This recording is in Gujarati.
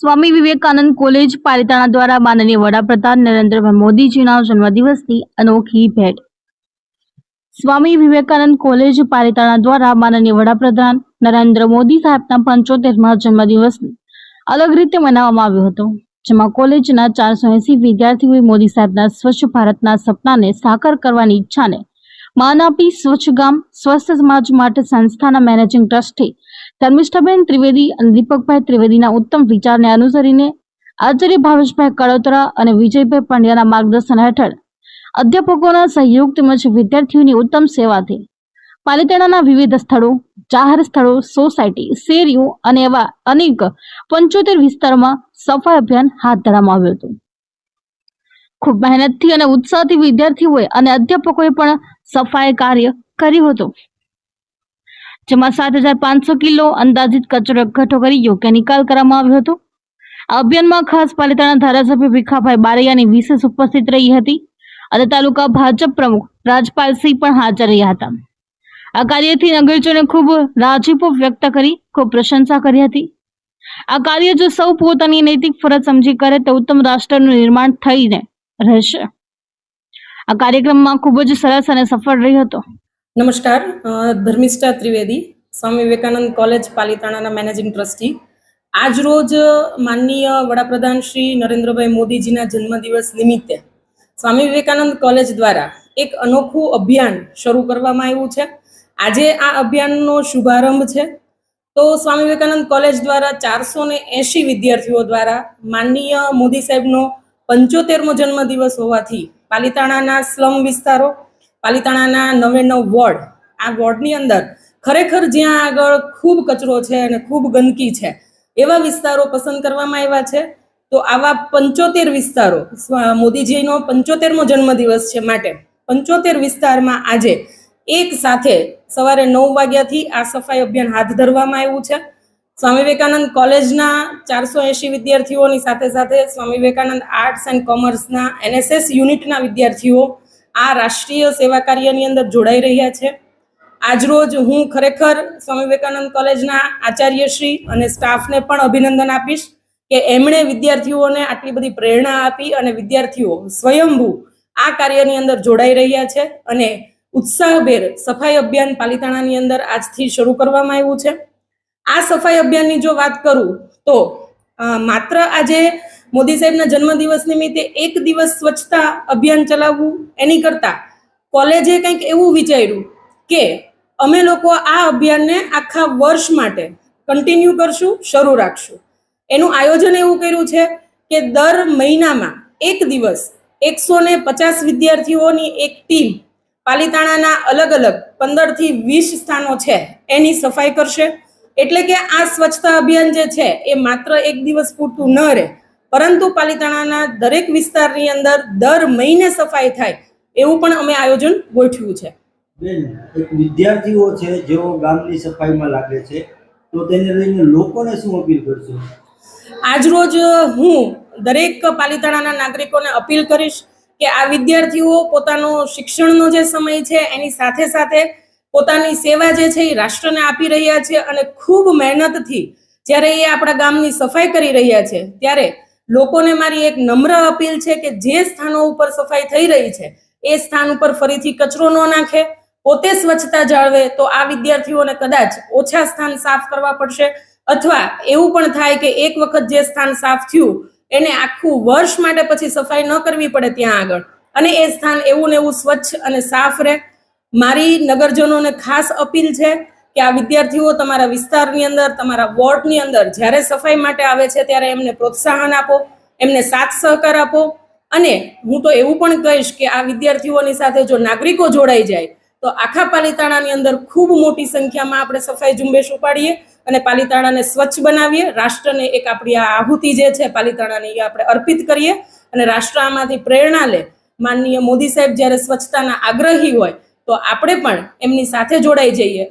સ્વામી વિવેકાનંદ કોલેજ પાલિતાણા દ્વારા માનનીય વડાપ્રધાન નરેન્દ્રભાઈ મોદીજીના જન્મદિવસની અનોખી ભેટ. સ્વામી વિવેકાનંદ કોલેજ પાલિતાણા દ્વારા માનનીય વડાપ્રધાન નરેન્દ્ર મોદી સાહેબના પંચોતેરમા જન્મદિવસ અલગ રીતે મનાવવામાં આવ્યો હતો, જેમાં કોલેજના ચારસો એસી વિદ્યાર્થીઓએ મોદી સાહેબના સ્વચ્છ ભારતના સપનાને સાકાર કરવાની ઈચ્છાને માન આપી સ્વચ્છ ગામ, સ્વસ્થ સમાજ માટે સંસ્થાના મેનેજિંગ ટ્રસ્ટી ધર્મિષ્ઠાબેન ત્રિવેદી અને દીપકભાઈ ત્રિવેદીના ઉત્તમ વિચારને અનુસરીને આચાર્ય ભાવેશભાઈ કડોતરા અને વિજયભાઈ પંડ્યાના માર્ગદર્શન હેઠળ અધ્યાપકોના સહયોગ તેમજ વિદ્યાર્થીઓની ઉત્તમ સેવાથી પાલિતાણાના વિવિધ સ્થળો, જાહેર સ્થળો, સોસાયટી, શેરીઓ અને એવા અનેક પંચોતેર વિસ્તારોમાં સફાઈ અભિયાન હાથ ધરવામાં આવ્યું હતું. ખૂબ મહેનતથી અને ઉત્સાહથી વિદ્યાર્થીઓએ અને અધ્યાપકોએ પણ સફાઈ કાર્ય કર્યું હતું. જેમાં સાત કિલો અંદાજિત કચરો એકઠો કરી યોગ્ય નિકાલ કરવામાં આવ્યો હતો. અભિયાનમાં ખાસ પાલિતાણા ધારાસભ્ય ભીખાભાઈ બારૈયાની વિશેષ ઉપસ્થિત રહી હતી અને તાલુકા ભાજપ પ્રમુખ રાજપાલસિંહ પણ હાજર રહ્યા હતા. આ કાર્યથી નગરજનોએ ખૂબ રાજીપો વ્યક્ત કરી, ખૂબ પ્રશંસા કરી હતી. આ કાર્ય જો સૌ પોતાની નૈતિક ફરજ સમજી કરે તો ઉત્તમ રાષ્ટ્રનું નિર્માણ થઈને રહેશે. આ કાર્યક્રમમાં ખૂબ જ સરસ અને સફળ રહ્યો હતો. નમસ્કાર ધર્મિષ્ઠા ત્રિવેદી, સ્વામી વિવેકાનંદ કોલેજ, પાલિતાણાના મેનેજિંગ ટ્રસ્ટી. આજ રોજ માનનીય વડાપ્રધાન શ્રી નરેન્દ્રભાઈ મોદીજીના જન્મદિવસ નિમિત્તે સ્વામી વિવેકાનંદ કોલેજ દ્વારા એક અનોખું અભિયાન શરૂ કરવામાં આવ્યું છે. આજે આ અભિયાનનો શુભારંભ છે. તો સ્વામી વિવેકાનંદ કોલેજ દ્વારા ચારસો ને એંશી વિદ્યાર્થીઓ દ્વારા માનનીય મોદી સાહેબનો પંચોતેરમો જન્મદિવસ હોવાથી પાલિતાણાના સ્લમ વિસ્તારો પાલિતાણાના નવે નવ વોર્ડ. આ વોર્ડની અંદર ખરેખર જ્યાં આગળ ખૂબ કચરો છે અને ખૂબ ગંદકી છે, એવા વિસ્તારો પસંદ કરવામાં આવ્યા છે. તો આવા પંચોતેર વિસ્તારો મોદીજીનો પંચોતેરમો જન્મદિવસ છે માટે પંચોતેર વિસ્તારમાં આજે એક સાથે સવારે નવ વાગ્યાથી આ સફાઈ અભિયાન હાથ ધરવામાં આવ્યું છે. સ્વામી વિવેકાનંદ કોલેજના ચારસો એંશી વિદ્યાર્થીઓની સાથે સાથે સ્વામી વિવેકાનંદ આર્ટ્સ એન્ડ કોમર્સના એનએસએસ યુનિટના વિદ્યાર્થીઓ આ રાષ્ટ્રીય સેવા કાર્યની અંદર જોડાઈ રહ્યા છે. આજરોજ હું ખરેખર સ્વામી વિવેકાનંદ કોલેજના આચાર્યશ્રી અને સ્ટાફને પણ અભિનંદન આપીશ કે એમણે વિદ્યાર્થીઓને આટલી બધી પ્રેરણા આપી અને વિદ્યાર્થીઓ સ્વયંભૂ આ કાર્યની અંદર જોડાઈ રહ્યા છે અને ઉત્સાહભેર સફાઈ અભિયાન પાલિતાણાની અંદર આજથી શરૂ કરવામાં આવ્યું છે. આ સફાઈ અભિયાનની જો વાત કરું તો માત્ર આજે મોદી સાહેબના જન્મદિવસ નિમિત્તે એક દિવસ સ્વચ્છતા અભિયાન ચલાવવું એની કરતા કોલેજે કંઈક એવું વિચાર્યું કે અમે લોકો આ અભિયાનને આખા વર્ષ માટે કન્ટિન્યુ કરશું, શરૂ રાખશું. એનું આયોજન એવું કર્યું છે કે દર મહિનામાં એક દિવસ એકસો ને પચાસ વિદ્યાર્થીઓની એક ટીમ પાલિતાણાના અલગ અલગ પંદરથી વીસ સ્થાનો છે એની સફાઈ કરશે. એટલે કે આ સ્વચ્છતા અભિયાન જે છે એ માત્ર એક દિવસ પૂરતું ન રહે પરંતુ પાલિતાણાના દરેક વિસ્તારની અંદર દર મહિને સફાઈ થાય એવું પણ અમે આયોજન ગોઠવ્યું છે. બેન એક વિદ્યાર્થીઓ છે જેઓ ગામની સફાઈમાં લાગે છે તો તેને લઈને લોકોને શું અપીલ કરશો? આજરોજ હું દરેક પાલિતાણાના નાગરિકોને અપીલ કરીશ કે આ વિદ્યાર્થીઓ પોતાનો શિક્ષણનો જે સમય છે એની સાથે સાથે પોતાની સેવા જે છે એ રાષ્ટ્રને આપી રહ્યા છે અને ખૂબ મહેનતથી જ્યારે એ આપણા ગામની સફાઈ કરી રહ્યા છે ત્યારે લોકોને મારી એક નમ્ર અપીલ છે કે જે સ્થાનો ઉપર સફાઈ થઈ રહી છે, એ સ્થાન ઉપર ફરીથી કચરો ન નાખે, પોતે સ્વચ્છતા જાળવે તો આ વિદ્યાર્થીઓને કદાચ ઓછા સ્થાન સાફ કરવા પડશે અથવા એવું પણ થાય કે એક વખત જે સ્થાન સાફ થયું, એને આખું વર્ષ માટે પછી સફાઈ ન કરવી પડે ત્યાં આગળ. અને એ સ્થાન એવું ને એવું સ્વચ્છ અને સાફ રહે. મારી નગરજનોને ખાસ અપીલ છે કે આ વિદ્યાર્થીઓ તમારા વિસ્તારની અંદર, તમારા વોર્ડની અંદર જ્યારે સફાઈ માટે આવે છે ત્યારે એમને પ્રોત્સાહન આપો, એમને સાથ સહકાર આપો. અને હું તો એવું પણ કહીશ કે આ વિદ્યાર્થીઓની સાથે જો નાગરિકો જોડાઈ જાય, તો આખા પાલિતાણાની અંદર ખૂબ મોટી સંખ્યામાં આપણે સફાઈ ઝુંબેશ ઉપાડીએ અને પાલિતાણાને સ્વચ્છ બનાવીએ. રાષ્ટ્રને એક આપણી આ આહુતિ જે છે, પાલિતાણાની એ આપણે અર્પિત કરીએ અને રાષ્ટ્ર આમાંથી પ્રેરણા લે. માનનીય મોદી સાહેબ જ્યારે સ્વચ્છતાના આગ્રહી હોય, તો આપણે પણ એમની સાથે જોડાઈ જઈએ.